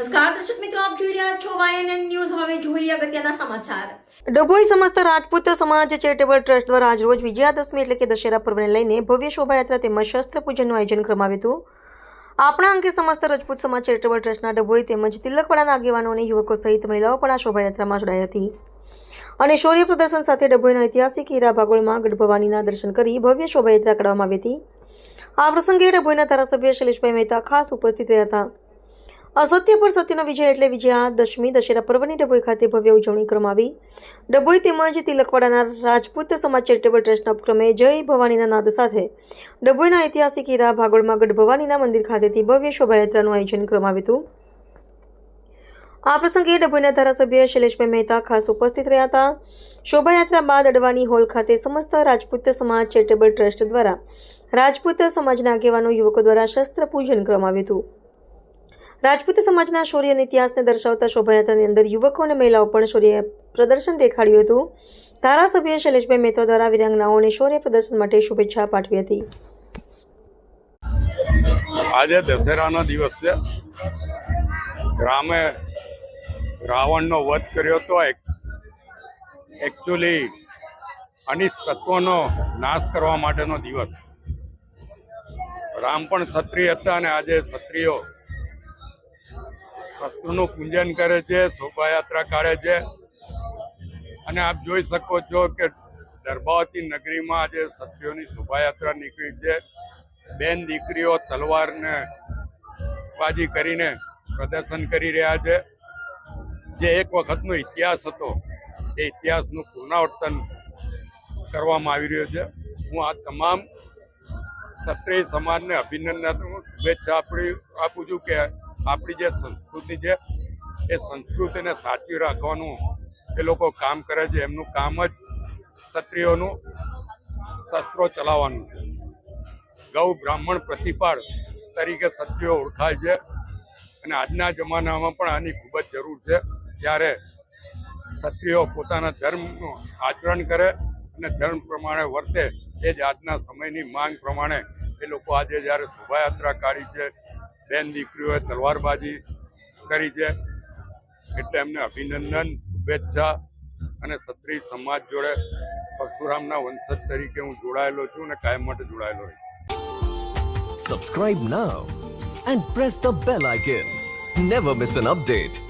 નમસ્કાર, દર્શક મિત્રો, આપ જોઈ રહ્યા છો વાયએનએન ન્યૂઝ હવે જોઈએ અગત્યના સમાચાર. ડભોઈ સમસ્ત રાજપૂત સમાજ ચેરિટેબલ ટ્રસ્ટ દ્વારા આજરોજ વિજયાદશમી એટલે કે દશેરા પર્વને લઈને ભવ્ય શોભાયાત્રા તેમજ શસ્ત્ર પૂજનનું આયોજન કરવામાં આવ્યું હતું. આપણા અંગે સમસ્ત રાજપૂત સમાજ ચેરિટેબલ ટ્રસ્ટના ડભોઈ તેમજ તિલકવાડાના આગેવાનો અને યુવકો સહિત મહિલાઓ પણ આ શોભાયાત્રામાં જોડાઈ હતી. અને શૌર્ય પ્રદર્શન સાથે ડભોઈના ઐતિહાસિક હીરા ભાગોળમાં ગઢ ભવાનીના દર્શન કરી ભવ્ય શોભાયાત્રા કાઢવામાં આવી હતી. આ પ્રસંગે ડભોઈના ધારાસભ્ય શૈલેષભાઈ મહેતા ખાસ ઉપસ્થિત રહ્યા હતા. અસત્ય પર સત્યનો વિજય એટલે વિજયાદશમી દશેરા પર્વની ડભોઈ ખાતે ભવ્ય ઉજવણી કરવામાં આવી. ડભોઈ તેમજ તિલકવાડાના રાજપૂત સમાજ ચેરિટેબલ ટ્રસ્ટના ઉપક્રમે જય ભવાનીના નાદ સાથે ડભોઈના ઐતિહાસિક હીરા ભાગોળમાં ગઢ ભવાનીના મંદિર ખાતેથી ભવ્ય શોભાયાત્રાનું આયોજન કરવામાં આવ્યું હતું. આ પ્રસંગે ડભોઈના ધારાસભ્ય શૈલેષભાઈ મહેતા ખાસ ઉપસ્થિત રહ્યા હતા. શોભાયાત્રા બાદ અડવાની હોલ ખાતે સમસ્ત રાજપૂત સમાજ ચેરિટેબલ ટ્રસ્ટ દ્વારા રાજપૂત સમાજના આગેવાનો, યુવકો દ્વારા શસ્ત્ર પૂજન કરવામાં આવ્યું હતું. રાજપૂત સમાજના શૌર્ય અને ઇતિહાસને દર્શાવતા શોભાયાત્રાની અંદર યુવકો અને મહિલાઓ પણ શૌર્ય પ્રદર્શન દેખાડ્યું હતું. ધારાસભ્ય શૈલેષભાઈ મહેતા દ્વારા વિરાંગનાઓને શૌર્ય પ્રદર્શન માટે શુભેચ્છા પાઠવી હતી. આજે દશેરાનો દિવસ છે. રામે રાવણનો વધ કર્યો હતો એકચ્યુઅલી અનિષ્ટ તત્વોનો નાશ કરવા માટેનો દિવસ. રામ પણ ક્ષત્રિય હતા અને આજે ક્ષત્રિયો શસ્ત્રનું પૂજન કરે છે, શોભાયાત્રા કાઢે છે. અને આપ જોઈ શકો છો કે દરબાવતી નગરીમાં આજે સત્યોની શોભાયાત્રા નીકળી છે. બેન દીકરીઓ તલવારને બાજી કરીને પ્રદર્શન કરી રહ્યા છે. જે એક વખતનો ઇતિહાસ હતો, એ ઇતિહાસનું પુનરાવર્તન કરવામાં આવી રહ્યો છે. હું આ તમામ ક્ષત્રિય સમાજને અભિનંદન શુભેચ્છા આપણી આપું છું કે આપણી જે સંસ્કૃતિ છે, એ સંસ્કૃતિને સાચવી રાખવાનું એ લોકો કામ કરે છે. એમનું કામ જ ક્ષત્રિયોનું શસ્ત્રો ચલાવવાનું છે. ગૌ બ્રાહ્મણ પ્રતિપાળ તરીકે ક્ષત્રિયો ઓળખાય છે અને આજના જમાનામાં પણ આની ખૂબ જ જરૂર છે. ત્યારે ક્ષત્રિયો પોતાના ધર્મનું આચરણ કરે અને ધર્મ પ્રમાણે વર્તે એ જ આજના સમયની માંગ પ્રમાણે એ લોકો આજે જ્યારે શોભાયાત્રા કાઢી છે બેન દીકરીઓએ તલવારબાજી કરી છે. એટલે એમને અભિનંદન, શુભેચ્છા અને ક્ષત્રિય સમાજ જોડે પરશુરામના વંશજ તરીકે હું જોડાયેલો છું અને કાયમ માટે જોડાયેલો રહીશ subscribe now and press the bell icon never miss an update.